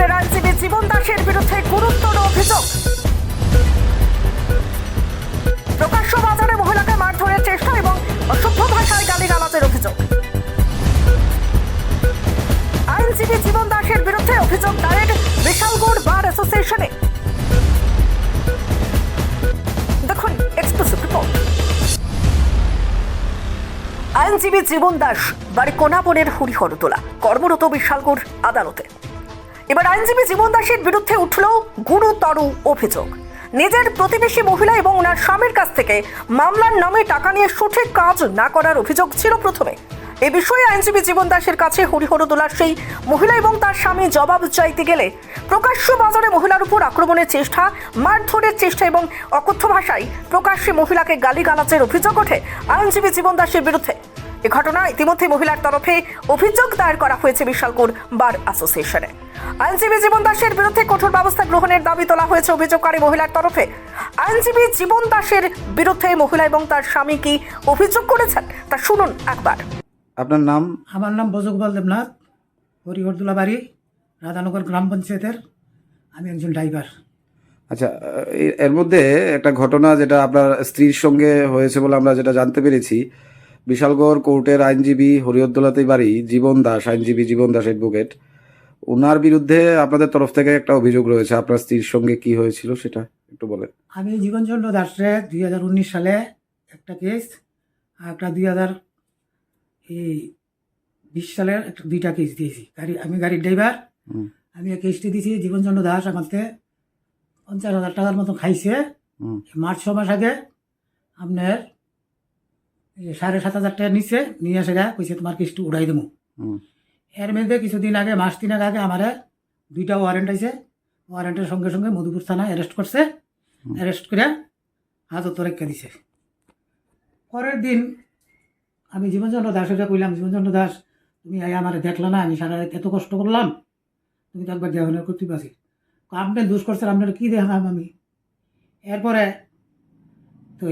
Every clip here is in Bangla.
কোর্টের আইনজীবী জীবন দাসের বিরুদ্ধে গুরুতর অভিযোগ। প্রকাশ্য বাজারে মহিলাকে মারধরের চেষ্টা এবং অসভ্য ভাষায় গালিগালাজের অভিযোগ। আইনজীবী জীবন দাসের বিরুদ্ধে অভিযোগ দায়ের বিশালগড় বার অ্যাসোসিয়েশনে। দেখুন এক্সক্লুসিভ রিপোর্ট আইনজীবী জীবন দাস, বাড়ি কোনাবনের হরিহরতলা, কর্মরত বিশালগড় আদালতে। এবার আইনজীবী জীবন দাসের বিরুদ্ধে উঠল গুরুতর অভিযোগ। নিজের প্রতিবেশী মহিলা এবং ওনার স্বামীর কাছ থেকে মামলার নামে টাকা নিয়ে সঠিক কাজ না করার অভিযোগ ছিল প্রথমে। এ বিষয়ে আইনজীবী জীবন দাসের কাছে হরিহরদোলার সেই মহিলা এবং তার স্বামী জবাব চাইতে গেলে প্রকাশ্য বাজারে মহিলার উপর আক্রমণের চেষ্টা, মারধরের চেষ্টা এবং অকথ্য ভাষায় প্রকাশ্যে মহিলাকে গালিগালাজের অভিযোগ ওঠে আইনজীবী জীবন দাসের বিরুদ্ধে। এ ঘটনা ইতিমধ্যে মহিলার তরফে অভিযোগ দায়ের করা হয়েছে বিশালগড় বার অ্যাসোসিয়েশনে। আইনজীবী জীবন দাসের বিরুদ্ধে কঠোর ব্যবস্থা গ্রহণের দাবি তোলা হয়েছে অভিযোগকারী মহিলার তরফে। আইনজীবী জীবন দাসের বিরুদ্ধে মহিলা এবং তার স্বামী কি অভিযোগ করেছেন? তা শুনুন একবার। আপনার নাম? আমার নাম বজগোপাল দেবনাথ হরিহরদুলা বাড়ি রাধানগর গ্রাম পঞ্চায়েতের। আমি একজন ড্রাইভার। আচ্ছা এর মধ্যে একটা ঘটনা যেটা আপনার স্ত্রীর সঙ্গে হয়েছে বলে আমরা যেটা জানতে পেরেছি বিশালগড় কোর্টের আইনজীবী হরিহদ্দোলাতেই বাড়ি জীবন দাস আইনজীবী জীবন দাস অ্যাডভোকেট ওনার বিরুদ্ধে আপনাদের তরফ থেকে একটা অভিযোগ রয়েছে। আপনার স্ত্রীর সঙ্গে কি হয়েছিল সেটা একটু বলেন। আমি জীবনচন্দ্র দাসরে দুই হাজার উনিশ সালে একটা কেস আর একটা দুই হাজার এই বিশ সালের একটা দুইটা কেস দিয়েছি। গাড়ি আমি গাড়ির ড্রাইভার আমি এই কেসটি দিয়েছি। জীবনচন্দ্র দাস আমাকে পঞ্চাশ হাজার টাকার মতো খাইছে। মার্চ ছ মাস আগে আপনার সাড়ে সাত হাজার টাকা নিচ্ছে নিয়ে এসে গা কইছে তোমার কেসটি উড়াই দেবো। এর মধ্যে কিছুদিন আগে মাস তিনেক আগে আমার দুইটা ওয়ারেন্ট আছে ওয়ারেন্টের সঙ্গে সঙ্গে মধুপুর থানা অ্যারেস্ট করছে। অ্যারেস্ট করে হাজত রেখে দিছে। পরের দিন আমি জীবনচন্দ্র দাসকে কইলাম জীবনচন্দ্র দাস তুমি আই আমার দেখলা না আমি সারা এত কষ্ট করলাম। তুমি তো একবার দেখানোর করতে পারছি আপনি দোষ করছেন আপনার কী দেখালাম আমি? এরপরে তো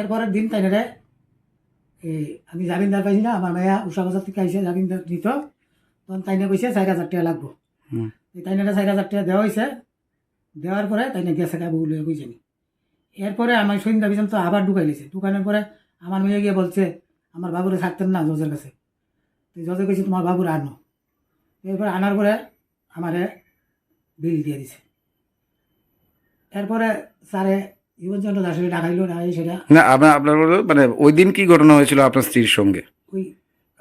এরপরের দিন তাই রে এই আমি জামিনদার পাইছি না আমার মায়া উষা বাজার থেকে আইসে জামিনদার দিত তখন তাইনে কইছে চার হাজার টাকা লাগবো। হুম। এই তাইনে চার হাজার টাকা দেওয়া হয়েছে দেওয়ার পরে তাইনে গেছে গা বউ লয়ে কইছে এরপরে আমার সন্ধ্যা তো আবার ঢুকাই লিছে। ঢুকানোর পরে আমার মেয়ে গিয়ে বলছে আমার বাবুরে থাকতেন না জজের কাছে। তো জজে কইছে তোমার বাবুর আনো। এরপরে আনার পরে আমারে বিল দিয়ে দিছে। এরপরে স্যারে না আপনার আপনার মানে ওই দিন কি ঘটনা হয়েছিল আপনার স্ত্রীর সঙ্গে?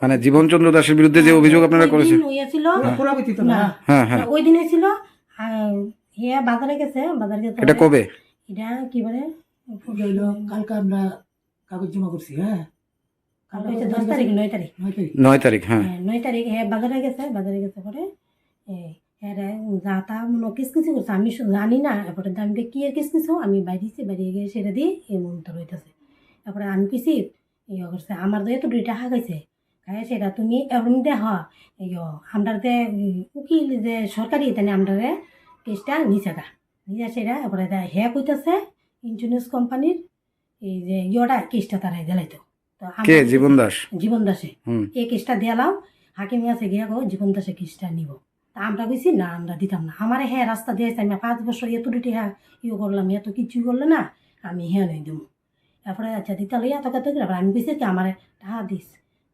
মানে জীবনচন্দ্র দাসের বিরুদ্ধে যে অভিযোগ আপনারা ওই করেছেন? দিন হয়েছিল পুরাবৃত্তি তো না। না। হ্যাঁ হ্যাঁ। ওই দিনে ছিল। আহ, ইয়ে বাজারে গেছে বাজারে গেছে এটা কবে? এটা কি বলে? কালকে আমরা কাগজ জমা করছি হ্যাঁ। কালকে হচ্ছে দশ তারিখ নয় তারিখ। নয় তারিখ। নয় তারিখ হ্যাঁ। হ্যাঁ, নয় তারিখ হ্যাঁ বাজারে গেছে বাজারে গেছে পরে হ্যাঁ যা তা মনে কিস করছে আমি জানি না। এরপরে আমি কে কি কিস কিছু আমি বাইরেছি বাইরে গিয়ে সেটা দিয়ে এই মনটা রইতেছে। তারপরে আমি কিছি ইয়ে করছে আমার তো এত দুইটা হাঁক আছে খাই সেটা তুমি এরকম দেখ ইয়ে আমরাতে উকিল যে সরকারি তেনে আমরারে কেসটা নিচে গা। নিচে সেটা এরপরে হে কইতেছে ইন্স্যুরেন্স কোম্পানির এই যে ইয়টা কেসটা তারাই দিলাইতো। তো কে? জীবন দাস? জীবন দাসে। এই কেসটা দিলাম হাকিম কাছে গিয়া জীবন দাসে কেসটা নিব। আমরা কইছি না আমরা দিতাম না। আমার হ্যাঁ রাস্তা দিয়েছে আমি পাঁচ বছর এত দুটি হ্যাঁ ইয়ে করলাম এত কিছু করলে না আমি হ্যাঁ নাই দেবো। তারপরে আচ্ছা দিতে লইয়া এত কত করে? আমি কইছি কি আমার টাকা দিস।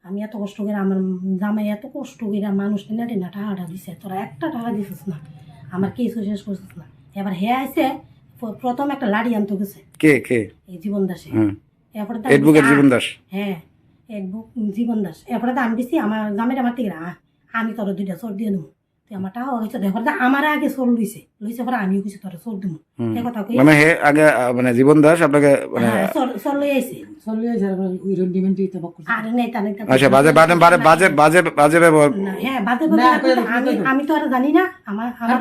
আমি এত কষ্ট করে আমার জামাই এত কষ্ট করে মানুষ টেনে না টাকাটা দিছে। তোরা একটা টাকা দিছিস না আমার কেস শেষ করছিস না। এবার হ্যাঁ আইসে প্রথম একটা লাড়ি আনতে গেছে। কে কে? এই জীবন দাসে। হ্যাঁ এরপরে অ্যাডভোকেট জীবন দাস? হ্যাঁ জীবন দাস। এরপরে তো আমি দিছি আমার জামের আমার থেকে আমি তোর দুইটা চোর দিয়ে তুই আমার টাকা হয়েছে দেখো আমার আগে চোর লইছে লইছে পরে আমিও কিছু তোর চোর দেবো এই কথা কই মানে হে আগে মানে জীবন দাস আপনাকে মানে হ্যাঁ, চোর চোর লই আইছে চলে যাই ওই দিতে বক করছে আর নেতা নেতা আচ্ছা বাজে বাজে বাজে বাজে বাজে বাজে ব্যবহার হ্যাঁ বাজে বলে না, না, কইলো, আমি। আমি তো আর জানি না আমার আমার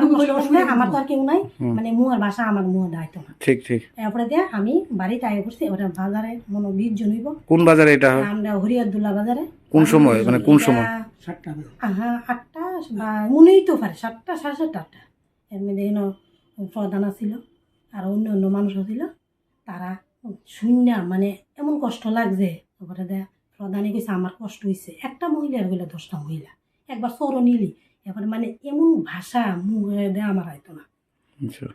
আমার তো আর কেউ নাই মানে মুয়ার বাসা আমার মুয়ার দায়িত্ব না ঠিক ঠিক। এরপরে দিয়ে আমি বাড়িতে আগে করছি ওটা বাজারে মনে বীজ জনিব কোন বাজারে এটা আমরা হরিয়াদুল্লাহ বাজারে কোন সময়? মানে কোন সময়? হ্যাঁ আটটা। মনেই তো পারে সাতটা সাড়ে সাতটা আটটা। এর মধ্যে প্রধান ছিল আর অন্য অন্য মানুষ ছিল। তারা শূন্য মানে এমন কষ্ট লাগছে। তারপরে দে প্রধানে কইছে আমার কষ্ট হয়েছে একটা মহিলার হইলে দশটা মহিলা। একবার সরো নিলি এরপরে মানে এমন ভাষা মুখে দেয় আমার হয়তো না। আচ্ছা।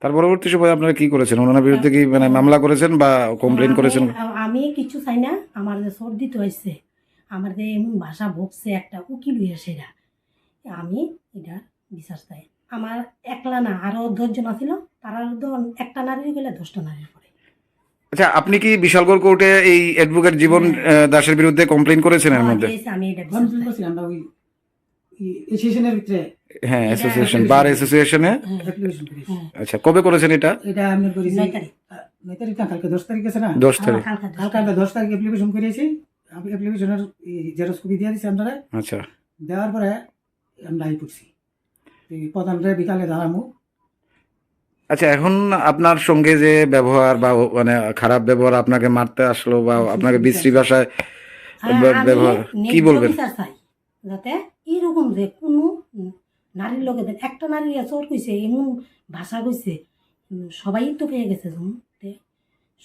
তার পরবর্তী সময় আপনারা কি করেছেন? ওনার বিরুদ্ধে কি মানে মামলা করেছেন বা কমপ্লেন আমি- করেছেন? আমি কিছু চাই না আমার যে সর্দি তো হয়েছে আমার যে এমন ভাষা বকছে একটা উকিল হয়ে সেরা আমি এটা বিশ্বাস চাই আমার একলা না আরও দশজন আছিল তারা একটা নারী গেলে দশটা নারীর পরে। আচ্ছা আপনি কি বিশালগড় কোর্টে এই অ্যাডভোকেট জীবন আহ, দাসের বিরুদ্ধে কমপ্লেন করেছেন এর মধ্যে? আমি এটা কনফিউজ আমরা ওই এসোসিয়েশনের ভিতরে। হ্যাঁ অ্যাসোসিয়েশন বার অ্যাসোসিয়েশনে হ্যাঁ, করেছি। হ্যাঁ। আচ্ছা কবে করেছেন এটা? এটা আমি করেছি নয় তারিখ। আহ, নয় তারিখ না কালকে দশ তারিখ আছে না? দশ তারিখ। কালকে কালকে আমরা দশ তারিখ অ্যাপ্লিকেশন করেছি। অ্যাপ্লিকেশনের জেরক্স কপি দিয়ে দিচ্ছি আমরা আচ্ছা। দেওয়ার পরে আমরা আই করছি। প্রধানরে বিকালে দাঁড়ামু। আচ্ছা এখন আপনার সঙ্গে যে ব্যবহার বা মানে খারাপ ব্যবহার আপনাকে মারতে আসলো বা আপনাকে বিশ্রী ভাষায় হ্যাঁ, ব্যবহার কি বলবেন? যাতে এরকম যে কোনো নারীর লোকে দেন একটা নারী চোর কইছে এমন ভাষা কইছে সবাই তো পেয়ে গেছে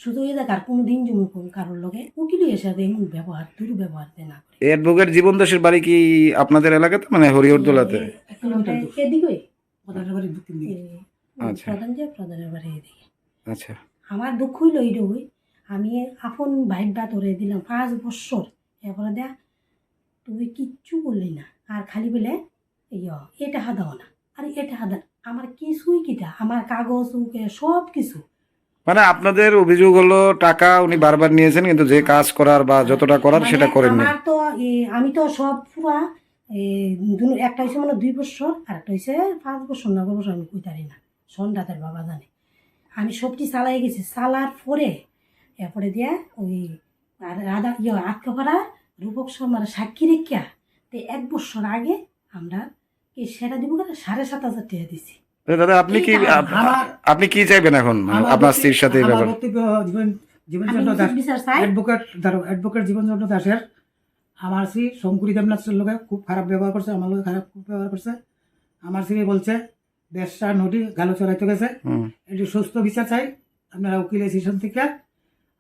শুধু কোনো দিন যেমন কোন কারোর লগে উকিল এসে এমন ব্যবহার দুর্ব্যবহার দেয় না করে। অ্যাডভোকেট জীবন দাসের বাড়ি কি আপনাদের এলাকাতে মানে হরিহরদোলাতে? এক এদিকে? প্রধানের বাড়ি দু দিকে। আচ্ছা। প্রধান যে প্রধানের বাড়ি এদিকে। আচ্ছা। আমার দুঃখ হইল আমি আপন ভাইবা তোরে দিলাম পাঁচ বছর। এরপরে দেখ তুই কিচ্ছু করলি না। আর খালি বলে ইয় এটা হাদাও না। আর এটা হাদা আমার কিছুই কিটা আমার কাগজ উকে সব কিছু মানে আপনাদের অভিযোগ হলো টাকা উনি বারবার নিয়েছেন কিন্তু যে কাজ করার বা যতটা করার মানে সেটা করেননি। আমার তো আমি তো সব পুরা একটা হয়েছে মানে দুই বছর আর একটা হয়েছে পাঁচ বছর না বছর আমি কইতারি না। সন্ধ্যাতের বাবা জানে। আমি সবটি চালাই গেছি। চালার পরে এরপরে দিয়া ওই রাধা ইয়ে আটকা পাড়া রূপক শর্মার সাক্ষী রেখিয়া তো এক বছর আগে আমরা এই সেটা দিব সাড়ে সাত হাজার টাকা দিছি। দাদা আপনি কি আপনি কি চাইবেন এখন? মানে আপনার স্ত্রীর সাথে ব্যাপারে। জীবন জীবনচন্দ্র দাস অ্যাডভোকেট ধরো অ্যাডভোকেট জীবনচন্দ্র দাসের। আমার শ্রী শঙ্করী দেবনাথের লোকে খুব খারাপ ব্যবহার করছে আমার লোকে খারাপ খুব ব্যবহার করছে। আমার শ্রী বলছে দেশটা নদী গালো চড়াইতে গেছে। একটু সুস্থ বিচার চাই আপনারা উকিল এসেছেন থেকে।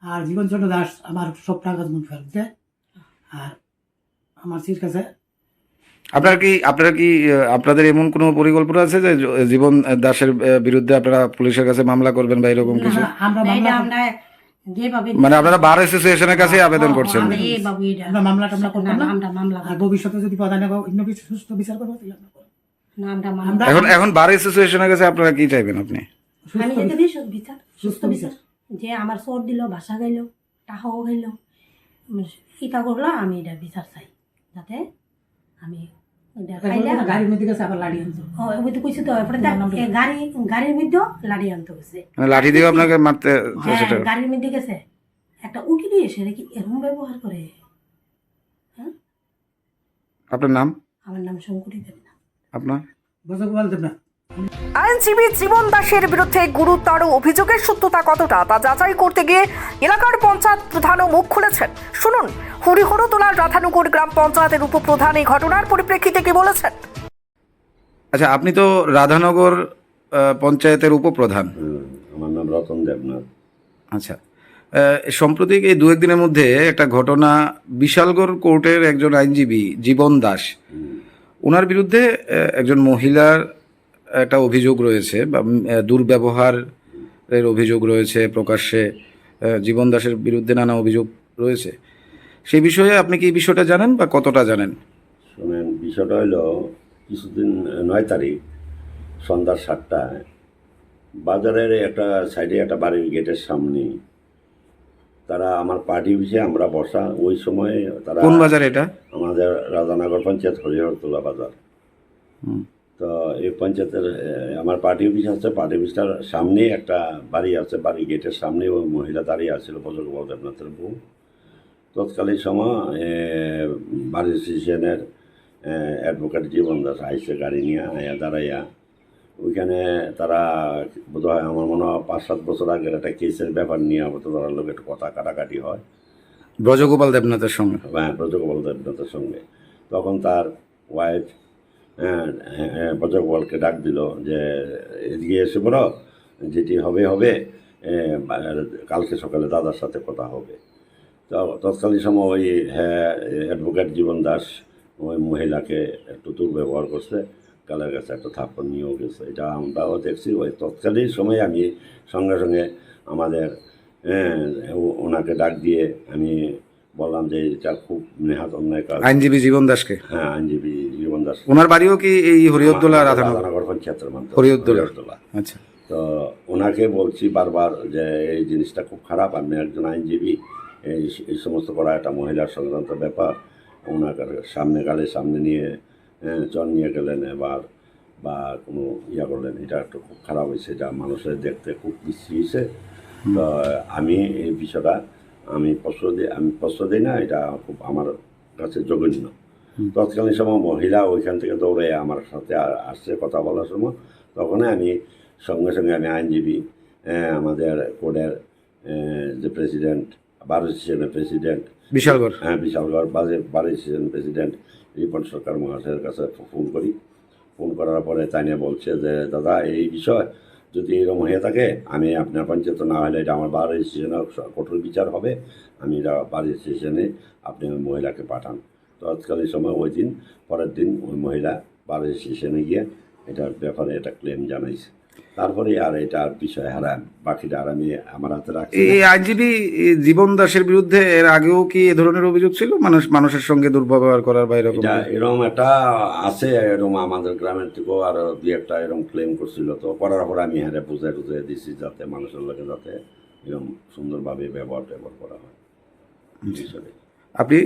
আর জীবনচন্দ্র দাস আমার সব টাকা ফেরত দেয় আর আমার শ্রীর কাছে আপনার কি আপনার কি আপনাদের এমন কোনো পরিকল্পনা আছে যে জীবন দাসের বিরুদ্ধে আপনারা পুলিশের কাছে মামলা করবেন বা এরকম কিছু? মানে আপনারা বার অ্যাসোসিয়েশনের কাছে আবেদন করছেন? আমরা এইভাবে এটা আমরা মামলা টামলা করতাম না, না? আমরা মামলা ভবিষ্যতে যদি প্রধান অন্য কিছু সুস্থ বিচার করব এখন এখন বার অ্যাসোসিয়েশনের কাছে আপনারা কি চাইবেন আপনি? আমি যেতে বিচার। সুস্থ বিচার সুস্থ সুস্থ বিচার। যে আমার চোর দিল বাসা গাইল টাকাও গাইল ইটা করল আমি এটা বিচার চাই। যাতে আমি গাড়ির মধ্যে গেছে আবার লাড়ি আনছে ওই তো কইছি তো এরপরে গাড়ি গাড়ির মধ্যেও লাড়ি আনতে গেছে মানে লাঠি দিয়ে আপনাকে মারতে হ্যাঁ গাড়ির মধ্যে গেছে। একটা উকিল এসে নাকি এরকম ব্যবহার করে। আপনার নাম? আমার নাম শঙ্করী দেব না আপনার? বসে বলতে না। আইনজীবী জীবন দাসের বিরুদ্ধে গুরুতর অভিযোগের সত্যতা কতটা তা যাচাই করতে গিয়ে এলাকার পঞ্চায়েত প্রধানও মুখ খুলেছেন। শুনুন হরিহরতলার রাধানগর গ্রাম পঞ্চায়েতের উপপ্রধান এই ঘটনার পরিপ্রেক্ষিতে কি বলেছেন? আচ্ছা আপনি তো রাধানগর পঞ্চায়েতের উপপ্রধান। আমার নাম রতন দেবনাথ। আচ্ছা সম্প্রতি এই দু একদিনের মধ্যে একটা ঘটনা বিশালগড় কোর্টের একজন আইনজীবী জীবন দাস। ওনার বিরুদ্ধে একজন মহিলার একটা অভিযোগ রয়েছে বা দুর্ব্যবহারের অভিযোগ রয়েছে প্রকাশ্যে জীবন দাসের বিরুদ্ধে নানা অভিযোগ রয়েছে। সেই বিষয়ে আপনি কি এই বিষয়টা জানেন বা কতটা জানেন? শুনেন বিষয়টা হলো কিছুদিন নয় তারিখ সন্ধ্যা সাতটায় বাজারের একটা সাইডে একটা বাড়ির গেটের সামনে তারা আমার পার্টি অফিসে আমরা বসা ওই সময়ে তারা কোন বাজার এটা? আমাদের রাজানগর পঞ্চায়েত হরিহরতলা বাজার। হুম। তো এই পঞ্চায়েতের আমার পার্টি অফিস আছে পার্টি অফিসটার সামনে একটা বাড়ি আছে বাড়ি গেটের সামনে ওই মহিলা দাঁড়িয়ে আছিল বজরগোপাল দেবনাথের বউ। তৎকালীন সময় এ, বাড়ির সিজনের অ্যাডভোকেট জীবন দাস আইসে গাড়ি নিয়ে আয়া দাঁড়াইয়া। ওইখানে তারা বোধহয় আমার মনে হয় পাঁচ সাত বছর আগের একটা কেসের ব্যাপার নিয়ে আবার তো তারা লোক একটু কথা কাটাকাটি হয়। ব্রজগোপাল দেবনাথের সঙ্গে? হ্যাঁ ব্রজগোপাল দেবনাথের সঙ্গে। তখন তার ওয়াইফ ব্রজগোপালকে ডাক দিল যে এদিকে এসে বলো যেটি হবে হবে কালকে সকালে দাদার সাথে কথা হবে। তো তৎকালীন সময় ওই হ্যাঁ অ্যাডভোকেট জীবন দাস ওই মহিলাকে একটু দুর্ব্যবহার করছে গালের কাছে একটা থাপ্পড় নিয়েও গেছে। এটা আমরাও দেখছি ওই তৎকালীন সময় আমি সঙ্গে সঙ্গে আমাদের হ্যাঁ, ওনাকে ডাক দিয়ে আমি বললাম যে এটা খুব নেহাত অন্যায় কাজ আইনজীবী জীবন দাসকে? হ্যাঁ আইনজীবী জীবন ওনার বাড়িও কি এই হরিয়দ্দোলা রাধানগর? পঞ্চায়েতের মাধ্যমে হরিয়রদোলা। হরিয়রদোলা। আচ্ছা। তো ওনাকে বলছি বারবার যে এই জিনিসটা খুব খারাপ আপনি একজন আইনজীবী এই এই সমস্ত করা একটা মহিলার সংক্রান্ত ব্যাপার ওনাকে সামনে গালে সামনে নিয়ে চর নিয়ে গেলেন এবার বা কোনো ইয়া করলেন। এটা একটু খুব খারাপ হয়েছে যা মানুষের দেখতে খুব বিশ্রী হয়েছে। তো আমি এই বিষয়টা আমি প্রশ্ন দিই আমি প্রশ্ন দিই না এটা খুব আমার কাছে জঘন্য। তৎকালীন সময় মহিলা ওইখান থেকে দৌড়ে আমার সাথে আসছে কথা বলার সময়। তখনই আমি সঙ্গে সঙ্গে আমি আইনজীবী আমাদের কোর্টের যে প্রেসিডেন্ট বারো সেশনের প্রেসিডেন্ট বিশালগড়। হ্যাঁ বিশালগড় বাজে বারো সেশন প্রেসিডেন্ট রিপন সরকার মহাশয়ের কাছে ফোন করি। ফোন করার পরে তাই নিয়ে বলছে যে দাদা এই বিষয় যদি এরকম হয়ে থাকে আমি আপনার পঞ্চায়েত না হলে এটা আমার বারো স্টেশনে কঠোর বিচার হবে। আমি এটা বারো স্টেশনে আপনি মহিলাকে পাঠান। তৎকালীন সময় ওই দিন পরের দিন ওই মহিলা বারো স্টেশনে গিয়ে এটার ব্যাপারে এটা ক্লেম জানাইছে। তারপরে আর এটার বিষয় হারা বাকিটা আর আমি আমার হাতে রাখছি না। এই আইনজীবী জীবন দাসের বিরুদ্ধে এর আগেও কি এ ধরনের অভিযোগ ছিল? মানুষ মানুষের সঙ্গে দুর্ব্যবহার করার বা এরকম এরকম একটা আছে এরকম আমাদের গ্রামের থেকেও আর দুই একটা এরকম ক্লেম করছিল। তো করার পর আমি হ্যাঁ বুঝে টুঝে দিছি যাতে মানুষের লোকে যাতে এরকম সুন্দরভাবে ব্যবহার ট্যাবহার করা হয়। আপনি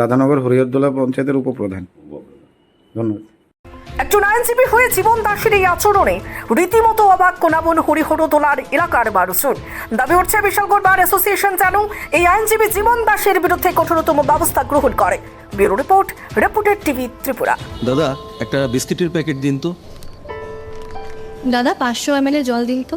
রাধানগর হরিহরদোলা পঞ্চায়েতের উপপ্রধান। ধন্যবাদ। একজন আইনজীবী হয়ে জীবন দাসের এই আচরণে রীতিমতো অবাক কোনাবন হরিহরতলার এলাকার মানুষজন। দাবি হচ্ছে বিশালগড় বার অ্যাসোসিয়েশন যেন এই আইনজীবী জীবন দাসের বিরুদ্ধে কঠোরতম ব্যবস্থা গ্রহণ করে। Bureau report reported TV Tripura. দাদা একটা বিস্কিটের প্যাকেট দিন তো। দাদা পাঁচশো এম জল দিন তো।